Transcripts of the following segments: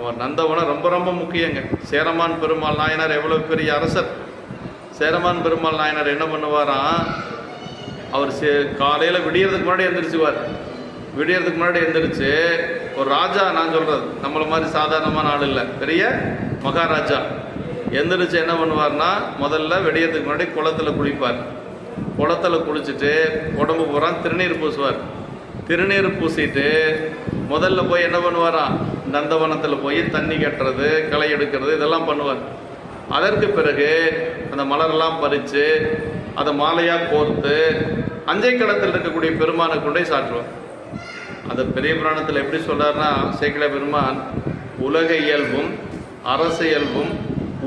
அவர் நந்தவனம் ரொம்ப ரொம்ப முக்கியங்க. சேரமான் பெருமாள் நாயனார் எவ்வளோ பெரிய அரசர். சேரமான் பெருமாள் நாயனார் என்ன பண்ணுவாராம் அவர் சே காலையில் விடியறதுக்கு முன்னாடி எந்திரிச்சுவார் விடியறதுக்கு முன்னாடி எந்திரிச்சு ஒரு ராஜா நான் சொல்கிறது நம்மளை மாதிரி சாதாரணமான ஆள் இல்லை பெரிய மகாராஜா. எந்திரிச்சு என்ன பண்ணுவார்னா முதல்ல விடியறதுக்கு முன்னாடி குளத்துல குளிப்பார். குளத்துல குளிச்சுட்டு உடம்பு பூரா திருநீர் பூசுவார். திருநீர் பூசிட்டு முதல்ல போய் என்ன பண்ணுவாராம் நந்தவனத்தில் போய் தண்ணி கட்டுறது களை எடுக்கிறது இதெல்லாம் பண்ணுவார் அதற்கு பிறகு அந்த மலரெல்லாம் பறித்து அதை மாலையாக கோர்த்து அஞ்சை களத்தில் இருக்கக்கூடிய பெருமானை கொண்டே சாற்றுவார் அந்த பெரிய புராணத்தில் எப்படி சொல்கிறாருன்னா சேக்கில பெருமான் உலக இயல்பும் அரச இயல்பும்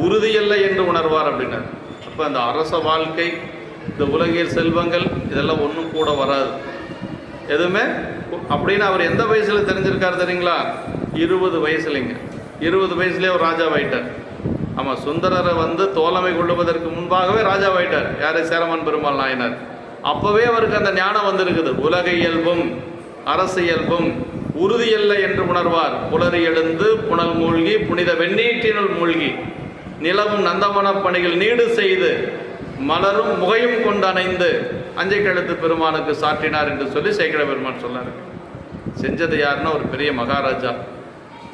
உறுதியல்ல என்று உணர்வார் அப்படின்னார். அப்போ அந்த அரச வாழ்க்கை இந்த உலகியல் செல்வங்கள் இதெல்லாம் ஒன்றும் கூட வராது. எதுவுமே? அப்படின்னு அவர் எந்த வயசில் தெரிஞ்சிருக்கார் தெரியுங்களா? இருபது வயசுலைங்க. இருபது வயசுலேயே அவர் ராஜாவாயிட்டார். ஆமாம் சுந்தரரை வந்து தோழமை கொள்ளுவதற்கு முன்பாகவே ராஜாவாயிட்டார். யார் சேரமான் பெருமாள் நாயனார். அப்போவே அவருக்கு அந்த ஞானம் வந்திருக்குது. உலக இயல்பும் அரசு இயல்பும் உறுதியல்ல என்று உணர்வார். புலரி எழுந்து புனல் மூழ்கி புனித வெண்ணீட்டினுள் மூழ்கி நிலவும் நந்தவன பணிகள் நீடு செய்து மலரும் முகையும் கொண்டு அணைந்து அஞ்சை கழுத்து பெருமானுக்கு சாற்றினார் என்று சொல்லி சேகர பெருமான் சொன்னார். செஞ்சது யாருன்னா ஒரு பெரிய மகாராஜா.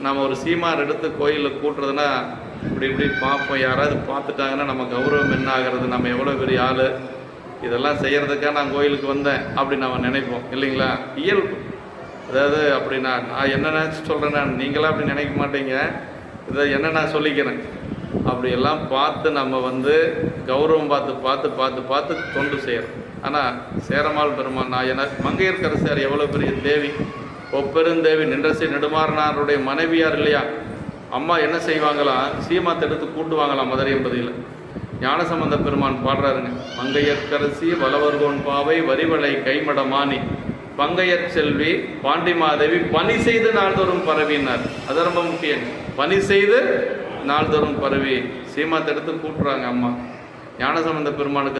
நம்ம ஒரு சீமார் எடுத்து கோயிலில் கூட்டுறதுன்னா இப்படி இப்படி பார்ப்போம் யாராவது பார்த்துட்டாங்கன்னா நம்ம கௌரவம் என்ன ஆகிறது நம்ம எவ்வளோ பெரிய ஆள்? இதெல்லாம் செய்கிறதுக்காக நான் கோயிலுக்கு வந்தேன் அப்படி நம்ம நினைப்போம். இல்லைங்களா? இயல்பு. அதாவது அப்படி நான் நான் என்ன நினச்சி சொல்கிறேன் நான் நீங்களாம் அப்படி நினைக்க மாட்டீங்க. இதை என்ன நான் சொல்லிக்கிறேன்? அப்படியெல்லாம் பார்த்து நம்ம வந்து கௌரவம் பார்த்து பார்த்து பார்த்து பார்த்து தொண்டு செய்கிறோம் ஆனால் சேரமாள் பெருமான் நாயனர் மங்கையர்கரசியார் எவ்வளோ பெரிய தேவி? பெருந்தேவி நின்றசி நெடுமாறனாருடைய மனைவியார் இல்லையா? அம்மா என்ன செய்வாங்களாம் சீமாத்தை எடுத்து கூட்டுவாங்களாம் மதுரை என்பதில்? ஞானசம்பந்த பெருமான் பாடுறாருங்க. மங்கையற்கரசி வலவர்கோன் பாவை வரிவளை கைமடமானி. பங்கையற் செல்வி பாண்டிமாதேவி பணி செய்து நாள்தோறும் பரவினார். அது ரொம்ப முக்கியம் பணி செய்து நாள்தோறும் பரவி சீமாத்தை எடுத்து கூட்டுறாங்க அம்மா. ஞானசம்பந்த பெருமானுக்கு